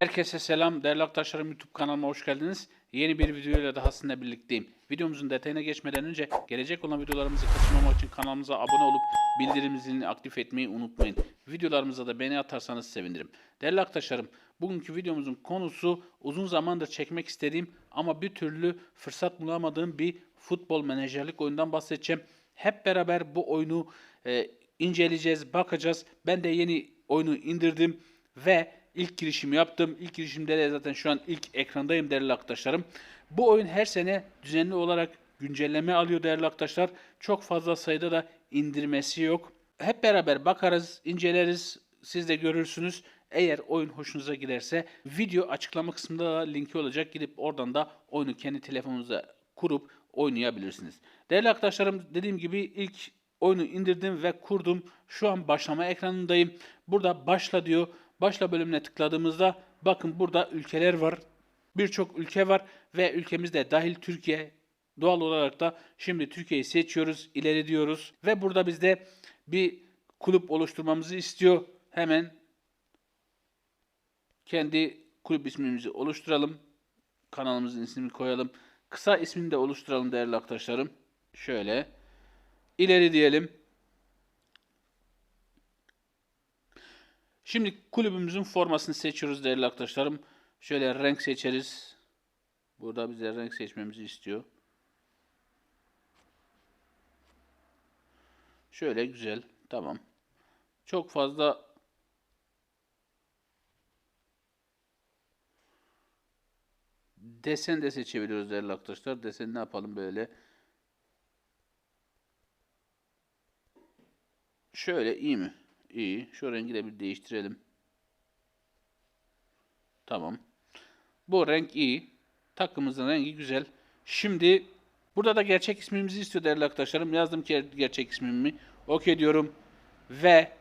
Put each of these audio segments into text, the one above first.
Herkese selam. Değerli arkadaşlarım YouTube kanalıma hoş geldiniz. Yeni bir videoyla daha sizinle birlikteyim. Videomuzun detayına geçmeden önce gelecek olan videolarımızı kaçırmamak için kanalımıza abone olup bildirim zilini aktif etmeyi unutmayın. Videolarımıza da beğeni atarsanız sevinirim. Değerli arkadaşlarım bugünkü videomuzun konusu uzun zamandır çekmek istediğim ama bir türlü fırsat bulamadığım bir futbol menajerlik oyundan bahsedeceğim. Hep beraber bu oyunu e, inceleyeceğiz, bakacağız. Ben de yeni oyunu indirdim ve ilk girişimi yaptım. İlk girişimde de zaten şu an ilk ekrandayım değerli arkadaşlarım. Bu oyun her sene düzenli olarak güncelleme alıyor değerli arkadaşlar. Çok fazla sayıda da indirmesi yok. Hep beraber bakarız, inceleriz. Siz de görürsünüz. Eğer oyun hoşunuza giderse video açıklama kısmında da linki olacak. Gidip oradan da oyunu kendi telefonunuza kurup oynayabilirsiniz. Değerli arkadaşlarım dediğim gibi ilk oyunu indirdim ve kurdum. Şu an başlama ekranındayım. Burada başla diyor. Başla bölümüne tıkladığımızda bakın burada ülkeler var. Birçok ülke var ve ülkemizde dahil Türkiye doğal olarak da şimdi Türkiye'yi seçiyoruz, ileri diyoruz ve burada bizde bir kulüp oluşturmamızı istiyor. Hemen kendi kulüp ismimizi oluşturalım. Kanalımızın ismini koyalım. Kısa ismini de oluşturalım değerli arkadaşlarım. Şöyle. İleri diyelim. Şimdi kulübümüzün formasını seçiyoruz değerli arkadaşlarım. Şöyle renk seçeriz. Burada bize renk seçmemizi istiyor. Şöyle güzel. Tamam. Çok fazla desen de seçebiliyoruz değerli arkadaşlar. Deseni ne yapalım böyle? Şöyle iyi mi? İyi. Şu rengi de bir değiştirelim. Tamam. Bu renk iyi. Takımımızın rengi güzel. Şimdi burada da gerçek ismimizi istiyor değerli arkadaşlarım. Yazdım ki gerçek ismimi. Okey diyorum. Ve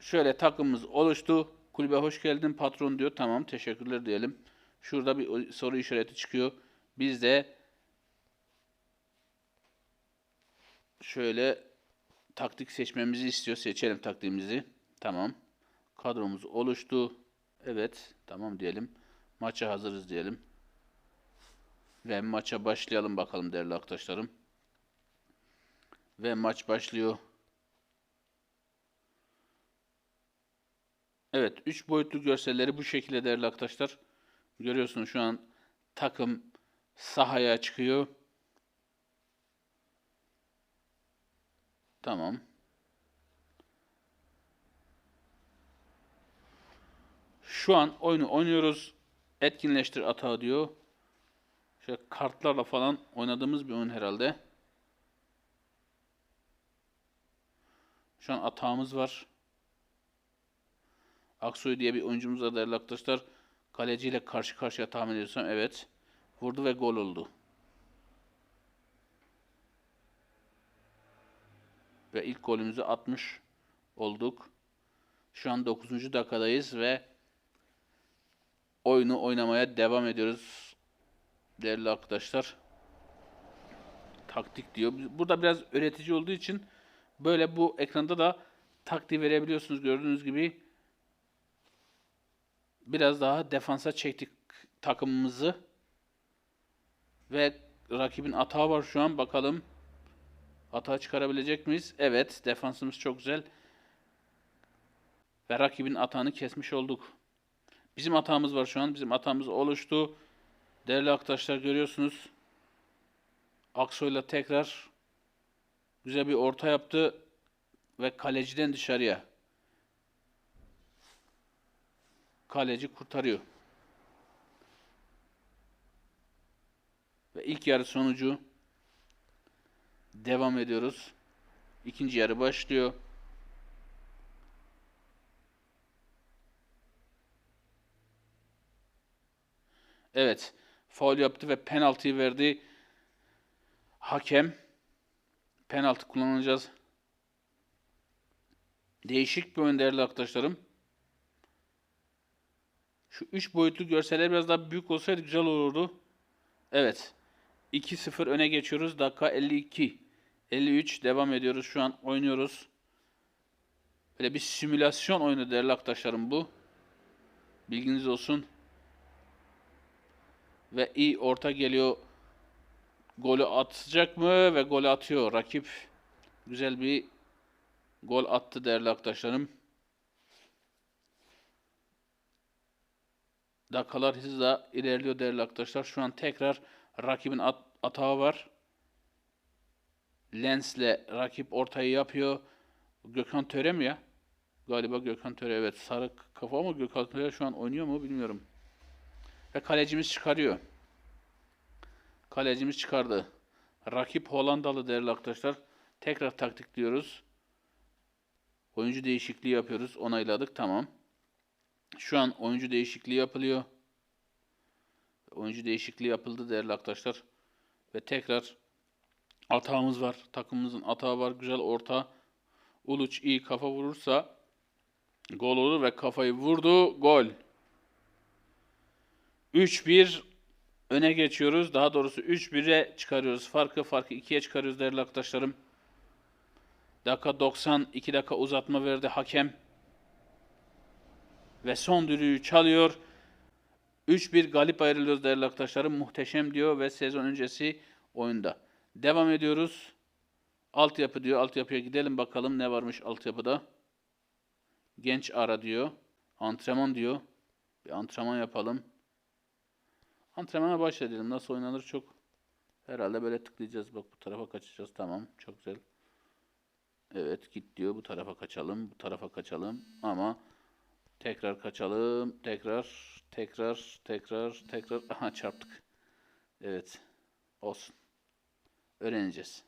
şöyle takımımız oluştu. Kulübe hoş geldin patron diyor. Tamam teşekkürler diyelim. Şurada bir soru işareti çıkıyor. Biz de şöyle taktik seçmemizi istiyor. Seçelim taktiğimizi. Tamam. Kadromuz oluştu. Evet. Tamam diyelim. Maça hazırız diyelim. Ve maça başlayalım bakalım değerli arkadaşlarım. Ve maç başlıyor. Evet. 3 boyutlu görselleri bu şekilde değerli arkadaşlar. Görüyorsunuz şu an takım sahaya çıkıyor. Tamam. Şu an oyunu oynuyoruz. Etkinleştir atağı diyor. Şöyle kartlarla falan oynadığımız bir oyun herhalde. Şu an atağımız var. Aksoy diye bir oyuncumuz var değerli arkadaşlar. Kaleciyle karşı karşıya tahmin ediyorsam evet. Vurdu ve gol oldu. Ve ilk golümüzü atmış olduk. Şu an 9. dakikadayız ve oyunu oynamaya devam ediyoruz. Değerli arkadaşlar. Taktik diyor. Burada biraz öğretici olduğu için böyle bu ekranda da taktiği verebiliyorsunuz. Gördüğünüz gibi biraz daha defansa çektik takımımızı. Ve rakibin atağı var şu an. Bakalım hata çıkarabilecek miyiz? Evet. Defansımız çok güzel. Ve rakibin atağını kesmiş olduk. Bizim hatamız var şu an. Bizim hatamız oluştu. Değerli arkadaşlar görüyorsunuz. Aksoy'la tekrar güzel bir orta yaptı. Ve kaleciden dışarıya. Kaleci kurtarıyor. Ve ilk yarı sonucu devam ediyoruz. İkinci yarı başlıyor. Evet. Faul yaptı ve penaltıyı verdi. Hakem. Penaltı kullanacağız. Değişik bir oyun değerli arkadaşlarım. Şu 3 boyutlu görseller biraz daha büyük olsaydı güzel olurdu. Evet. 2-0 öne geçiyoruz. Dakika 52. 53 devam ediyoruz. Şu an oynuyoruz. Böyle bir simülasyon oyunu değerli arkadaşlarım bu. Bilginiz olsun. Ve iyi orta geliyor. Golü atacak mı? Ve golü atıyor. Rakip güzel bir gol attı değerli arkadaşlarım. Dakikalar hızla ilerliyor değerli arkadaşlar. Şu an tekrar rakibin at atağı var. Lens'le rakip ortayı yapıyor. Gökhan Töre mi ya? Galiba Gökhan Töre evet. Sarı kafa ama Gökhan Töre şu an oynuyor mu bilmiyorum. Ve kalecimiz çıkarıyor. Kalecimiz çıkardı. Rakip Hollandalı değerli arkadaşlar. Tekrar taktik diyoruz. Oyuncu değişikliği yapıyoruz. Onayladık. Tamam. Şu an oyuncu değişikliği yapılıyor. Oyuncu değişikliği yapıldı değerli arkadaşlar. Ve tekrar atağımız var. Takımımızın atağı var. Güzel orta. Uluç iyi kafa vurursa gol olur ve kafayı vurdu. Gol. 3-1 öne geçiyoruz. Daha doğrusu 3-1'e çıkarıyoruz. Farkı farkı 2'ye çıkarıyoruz değerli arkadaşlarım. Dakika 90, 2 dakika uzatma verdi hakem. Ve son düdüğü çalıyor. 3-1 galip ayrılıyoruz değerli arkadaşlarım. Muhteşem diyor ve sezon öncesi oyunda. Devam ediyoruz. Altyapı diyor. Altyapıya gidelim bakalım ne varmış altyapıda. Genç ara diyor. Antrenman diyor. Bir antrenman yapalım. Antrenmana başlayalım. Nasıl oynanır çok. Herhalde böyle tıklayacağız. Bak bu tarafa kaçacağız. Tamam. Çok güzel. Evet git diyor. Bu tarafa kaçalım. Bu tarafa kaçalım. Ama tekrar kaçalım. Tekrar. Tekrar. Tekrar. Tekrar. Aha çarptık. Evet. Olsun. Öğreneceğiz.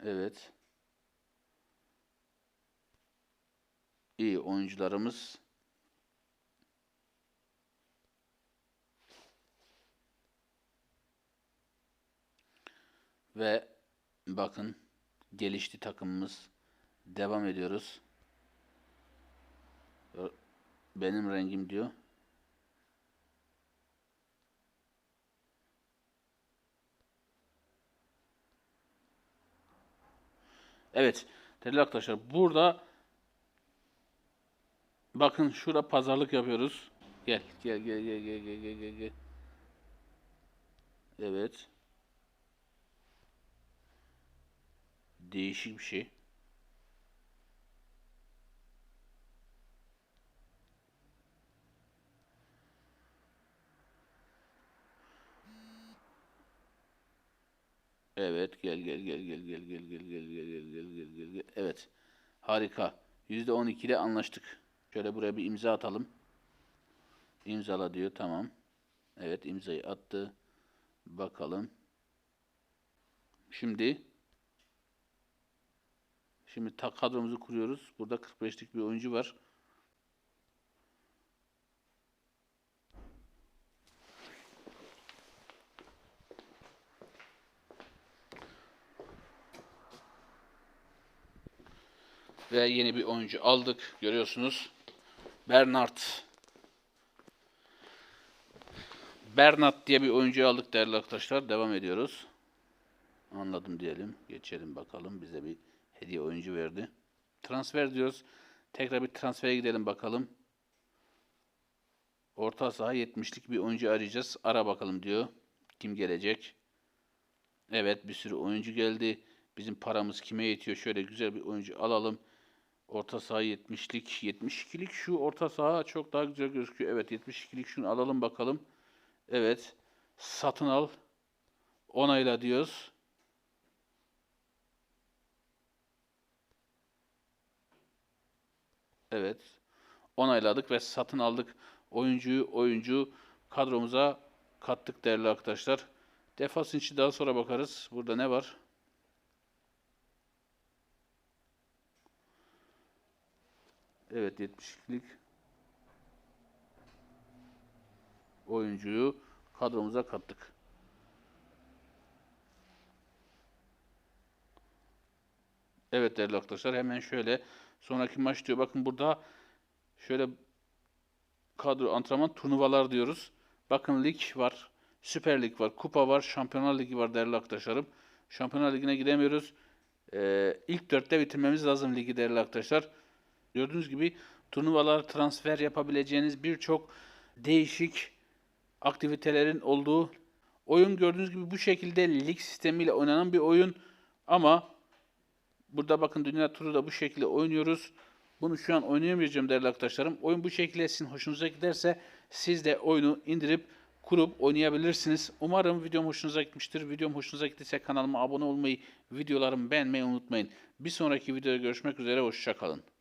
Evet. İyi oyuncularımız. Ve bakın gelişti takımımız. Devam ediyoruz. Benim rengim diyor. Evet. Değerli arkadaşlar burada bakın şura pazarlık yapıyoruz. Gel gel gel gel gel gel gel gel. gel. Evet. Değişik bir şey. Evet gel gel gel gel gel gel gel gel gel gel gel gel gel gel. Evet. Harika. %12 ile anlaştık. Şöyle buraya bir imza atalım. İmzala diyor. Tamam. Evet imzayı attı. Bakalım. Şimdi Şimdi tak kadromuzu kuruyoruz. Burada 45'lik bir oyuncu var. Ve yeni bir oyuncu aldık. Görüyorsunuz. Bernard. Bernard diye bir oyuncu aldık değerli arkadaşlar. Devam ediyoruz. Anladım diyelim. Geçelim bakalım. Bize bir hediye oyuncu verdi. Transfer diyoruz. Tekrar bir transfere gidelim bakalım. Orta saha 70'lik bir oyuncu arayacağız. Ara bakalım diyor. Kim gelecek? Evet bir sürü oyuncu geldi. Bizim paramız kime yetiyor? Şöyle güzel bir oyuncu alalım. Orta saha 70'lik, 72'lik şu orta saha çok daha güzel gözüküyor. Evet 72'lik şunu alalım bakalım. Evet. Satın al. Onayla diyoruz. Evet. Onayladık ve satın aldık. Oyuncuyu oyuncu kadromuza kattık değerli arkadaşlar. Defans için daha sonra bakarız. Burada ne var? Evet 72'lik oyuncuyu kadromuza kattık. Evet değerli arkadaşlar hemen şöyle sonraki maç diyor. Bakın burada şöyle kadro antrenman turnuvalar diyoruz. Bakın lig var. Süper Lig var. Kupa var. Şampiyonlar Ligi var değerli arkadaşlarım. Şampiyonlar Ligi'ne gidemiyoruz. e, ilk dörtte bitirmemiz lazım ligi değerli arkadaşlar. Gördüğünüz gibi turnuvalar, transfer yapabileceğiniz birçok değişik aktivitelerin olduğu oyun gördüğünüz gibi bu şekilde lig sistemiyle oynanan bir oyun ama burada bakın dünya turu da bu şekilde oynuyoruz. Bunu şu an oynayamayacağım değerli arkadaşlarım. Oyun bu şekilde sizin hoşunuza giderse siz de oyunu indirip kurup oynayabilirsiniz. Umarım videom hoşunuza gitmiştir. Videom hoşunuza gittiyse kanalıma abone olmayı, videolarımı beğenmeyi unutmayın. Bir sonraki videoda görüşmek üzere. Hoşçakalın.